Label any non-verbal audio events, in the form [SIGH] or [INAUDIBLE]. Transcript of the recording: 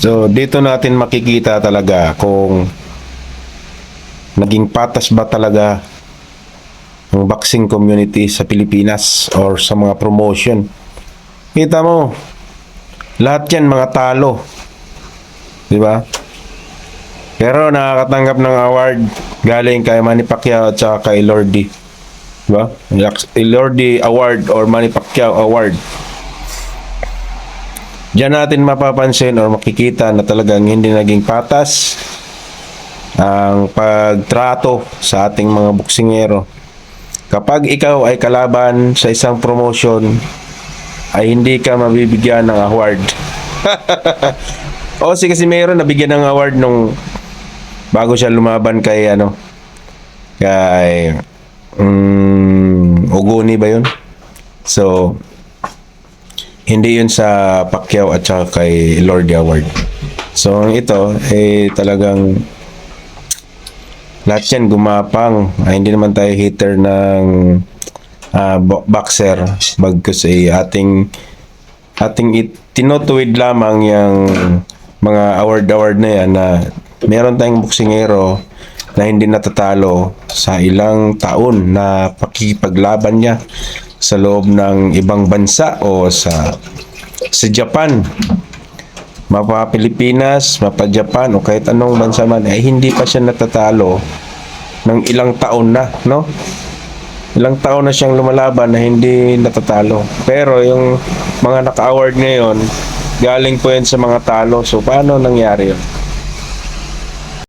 So, dito natin makikita talaga kung naging patas ba talaga ang boxing community sa Pilipinas or sa mga promotion. Kita mo, lahat yan mga talo. Di ba? Pero nakakatanggap ng award galing kay Manny Pacquiao at saka kay Lordy. Di ba? Lordy Award or Manny Pacquiao Award. Diyan natin mapapansin or makikita na talagang hindi naging patas ang pagtrato sa ating mga boksingero. Kapag ikaw ay kalaban sa isang promotion, ay hindi ka mabibigyan ng award. [LAUGHS] o si kasi meron nabigyan ng award nung bago siya lumaban kay ano kay um, Oguni ba yun? So hindi yun sa Pacquiao at saka kay Lordy Award. So ito eh talagang lahat yan gumapang. Ay, hindi naman tayo hater ng ah, bo- boxer. Bagkus ay ating ating it, tinutuwid lamang yung mga award-award na yan na meron tayong boksingero na hindi natatalo sa ilang taon na pakikipaglaban niya sa loob ng ibang bansa o sa sa Japan mapa Pilipinas, mapa Japan o kahit anong bansa man ay hindi pa siya natatalo ng ilang taon na, no? Ilang taon na siyang lumalaban na hindi natatalo. Pero yung mga naka-award ngayon, galing po yan sa mga talo. So, paano nangyari yun?